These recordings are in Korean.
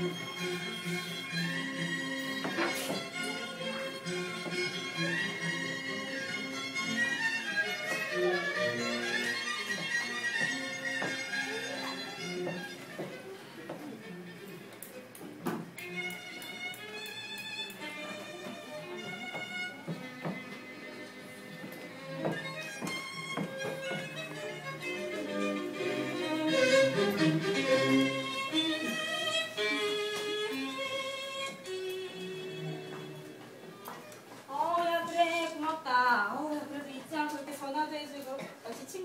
어,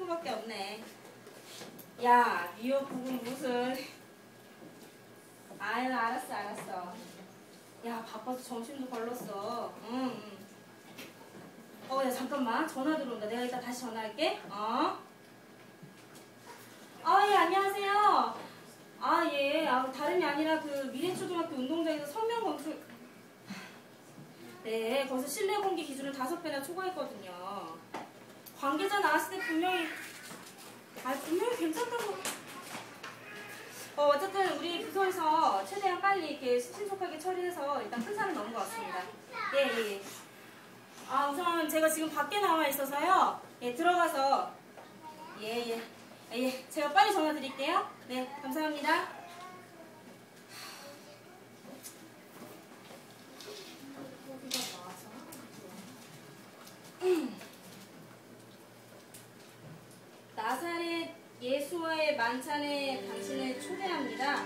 친구밖에 없네. 야, 미역국은 무슨. 아유, 알았어, 알았어. 야, 바빠서 점심도 걸렀어. 응, 응. 어, 야, 잠깐만. 전화 들어온다. 내가 이따 다시 전화할게. 어? 아, 예, 안녕하세요. 아, 예. 아, 다름이 아니라 그 미래초등학교 운동장에서 성명 검출. 네, 거기서 실내 공기 기준을 다섯 배나 초과했거든요. 관계자 나왔을 때 분명히, 아 분명히 괜찮다고. 어, 어쨌든 우리 부서에서 최대한 빨리 이렇게 신속하게 처리해서 일단 큰 산을 넘은 것 같습니다. 예, 예, 예. 아, 우선 제가 지금 밖에 나와 있어서요. 예, 들어가서. 예, 예. 예, 예. 제가 빨리 전화 드릴게요. 네, 감사합니다. 나사렛 예수와의 만찬에 당신을 초대합니다.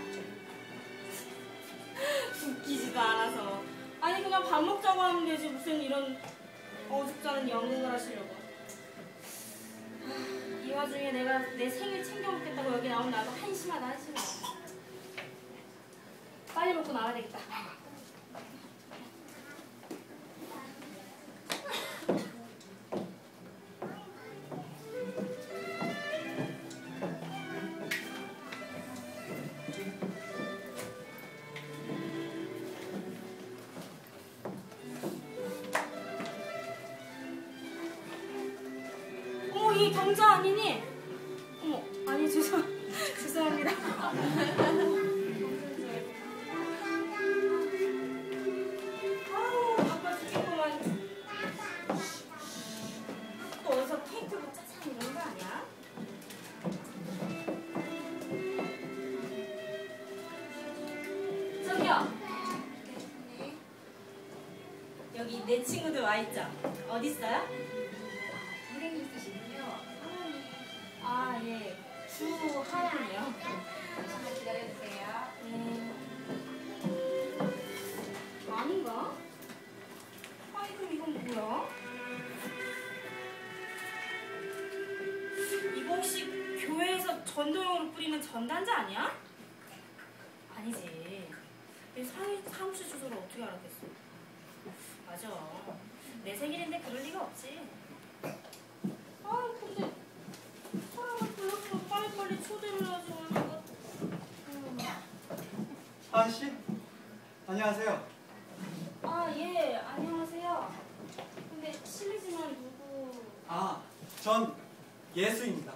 웃기지도 않아서. 아니 그냥 밥 먹자고 하면 되지 무슨 이런 않은 연극을 하시려고. 하, 이 와중에 내가 내 생일 챙겨 먹겠다고 여기 나온 나도 한심하다 한심하다. 빨리 먹고 나와야 되겠다. 경자 아니니? 어머 아니 죄송 죄송합니다. 아우 바빠 죽겠구만. 또 어디서 케이크로 짜잔 이런 거 아니야? 저기요. 여기 내 친구들 와 있죠? 어디 있어요? 있으시군요. 아, 예. 주하연이요. 잠시만 기다려주세요. 음. 아닌가? 아니, 그럼 이건 뭐야? 이거 혹시 교회에서 전도용으로 뿌리는 전단지 아니야? 아니지. 사무실 주소를 어떻게 알았겠어? 맞아. 내 생일인데 그럴 리가 없지. 아, 근데 사람을 불렀으면 빨리빨리 초대를 내가 음. 하은 씨? 안녕하세요. 아, 예, 안녕하세요. 근데 실례지만 누구... 아, 전 예수입니다.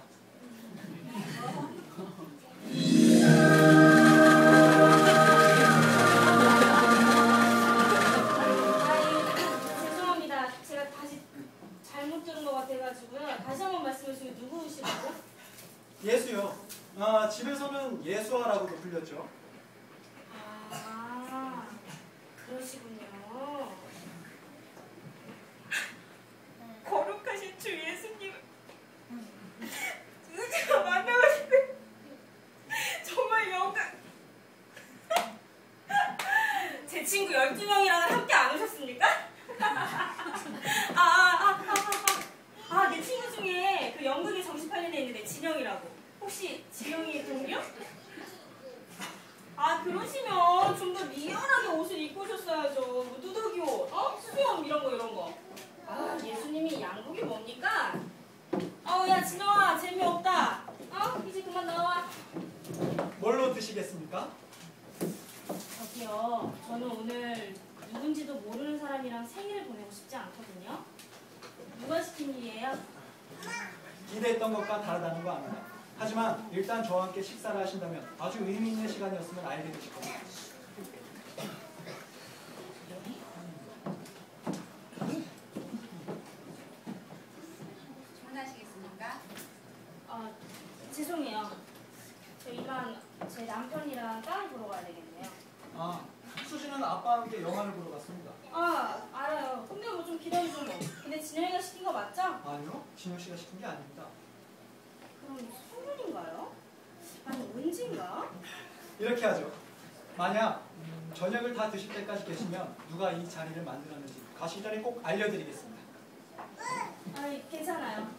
정시팔린 애 있는데 진영이라고. 혹시 진영이 동료? 아 그러시면 좀 더 리얼하게 옷을 입고 오셨어야죠. 뭐 누더기 옷, 어? 수영 이런 거 이런 거. 아 예수님이 양복이 뭡니까? 어야 진영아 재미없다. 어 이제 그만 나와. 뭘로 드시겠습니까? 저기요 저는 오늘 누군지도 모르는 사람이랑 생일을 보내고 싶지 않거든요. 누가 시킨 일이에요? 기대했던 것과 다르다는 거 압니다. 하지만 일단 저와 함께 식사를 하신다면 아주 의미 있는 시간이었으면 알게 되실 겁니다. 씨는 아빠와 함께 영화를 보러 갔습니다. 아 알아요. 근데 뭐 좀 기다려줘 뭐. 근데 진영이가 시킨 거 맞죠? 아니요, 진영 씨가 시킨 게 아닙니다. 그럼 소문인가요? 아니 언젠가? 이렇게 하죠. 만약 음, 저녁을 다 드실 때까지 계시면 누가 이 자리를 만들었는지 전에 꼭 알려드리겠습니다. 아니 괜찮아요.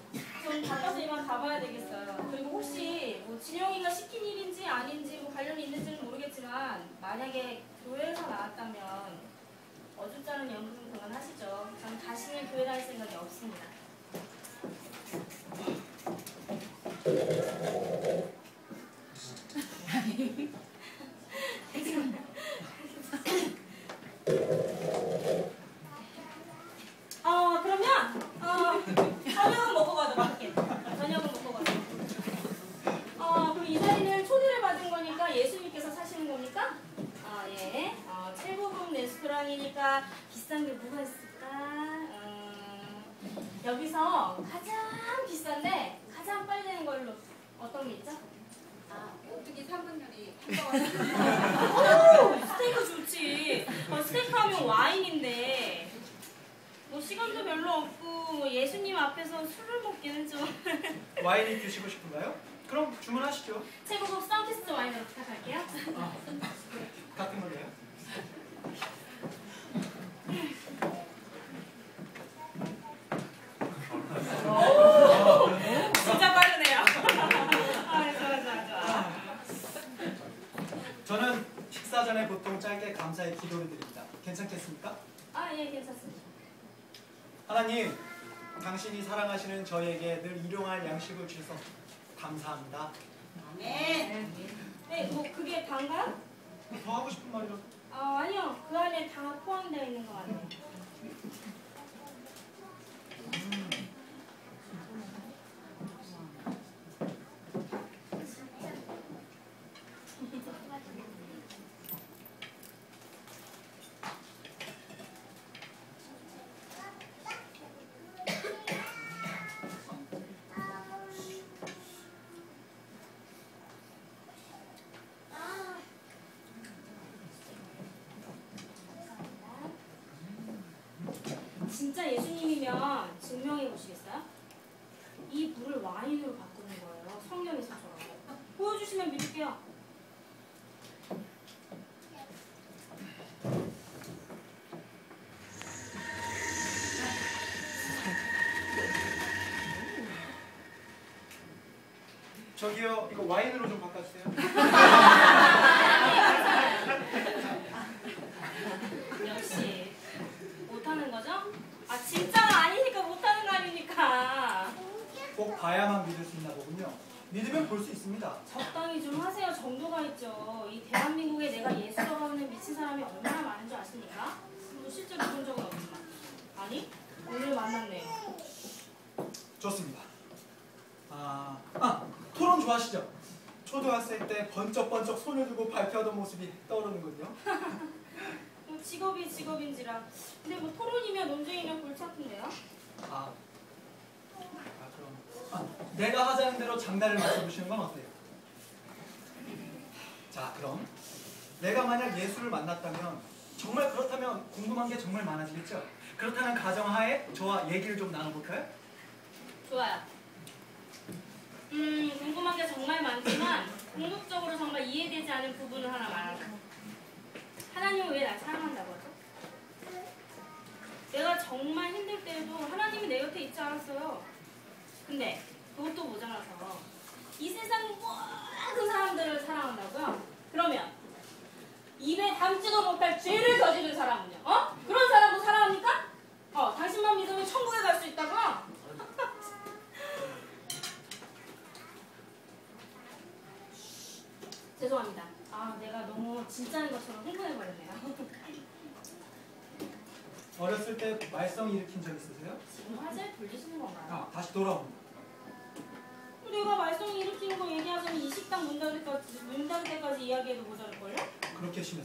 전 바빠서 이만 가봐야 되겠어요. 그리고 혹시 뭐 진영이가 시킨 일인지 아닌지 뭐 관련이 있는지는 모르겠지만 만약에 교회에서 나왔다면 어줍잖은 연극은 그만하시죠. 전 다시는 교회 다닐 생각이 없습니다. 어 그러면 어 저녁은 먹고 가도록 할게. 저녁은 먹고 가도록. 어 그럼 이 자리는 초대를 받은 거니까 예수님께서 사시는 겁니까? 아 예. 어 최고급 레스토랑이니까 비싼 게 뭐가 있을까? 음, 여기서 가장 비싼데 가장 빨리 되는 걸로 어떤 게 있죠? 아, 오뚜기 3분 요리 오, 스테이크 좋지. 어, 스테이크 하면 와인인데. 뭐 시간도 별로 없고 뭐 예수님 앞에서 술을 먹기는 좀 와인이 드시고 싶은가요? 그럼 주문하시죠. 최고급 썬키스트 와인으로 부탁할게요. 아, 같은 걸로요. 진짜 빠르네요. 아, 좋아, 좋아, 좋아. 저는 식사 전에 보통 짧게 감사의 기도를 드립니다. 괜찮겠습니까? 아, 예, 괜찮습니다. 하나님, 당신이 사랑하시는 저에게 늘 일용할 양식을 주셔서 감사합니다. 네. 네, 뭐 그게 단가요? 더 하고 싶은 말이라도 아, 아니요. 그 안에 다 포함되어 있는 것 같아요. 진짜 예수님이면 증명해 보시겠어요? 이 물을 와인으로 바꾸는 거예요. 성경에서처럼. 보여주시면 믿을게요. 저기요, 이거 와인으로 좀 바꿔주세요. 역시 못하는 거죠? 아 진짜가 아니니까 못하는 거 아닙니까? 꼭 봐야만 믿을 수 있나 보군요. 믿으면 볼 수 있습니다. 적당히 좀 하세요. 정도가 있죠. 이 대한민국에 내가 예수라고 하는 미친 사람이 얼마나 많은 줄 아십니까? 뭐 실제로 본 적은 없지만. 아니 오늘 만났네요. 좋습니다. 아, 아 토론 좋아하시죠? 초등학생 때 번쩍번쩍 손을 들고 발표하던 모습이 떠오르는군요. 뭐 직업이 직업인지라. 근데 뭐 토론이면 논쟁이면 골치 아픈데요? 아, 아 그럼 아, 내가 하자는 대로 장단을 맞춰보시는 건 어때요? 자, 그럼 내가 만약 예수를 만났다면 정말 그렇다면 궁금한 게 정말 많아지겠죠? 그렇다는 가정하에 저와 얘기를 좀 나눠볼까요? 좋아요. 음, 궁금한 게 정말 많지만 궁극적으로 정말 이해되지 않은 부분은 하나 많아요. 하나님은 왜 날 사랑한다고 하죠? 내가 정말 힘들 때에도 하나님이 내 곁에 있지 않았어요. 근데 그것도 모자라서 이 세상 모든 사람들을 사랑한다고요? 그러면 입에 담지도 못할 죄를 저지른 사람은요? 어? 그런 사람도 사랑합니까? 어, 당신만 믿으면 천국에 갈 수 있다고요? 죄송합니다. 아, 내가 너무 진짜인 것처럼 흥분해버렸네요. 어렸을 때 말썽 일으킨 적 있으세요? 지금 화제를 돌리시는 건가요? 아, 다시 돌아옵니다. 내가 말썽 일으키는 거 얘기하자면 이 식당 문 닫을 때까지, 문 닫을 때까지 이야기해도 모자랄걸요? 그렇게 심했어요?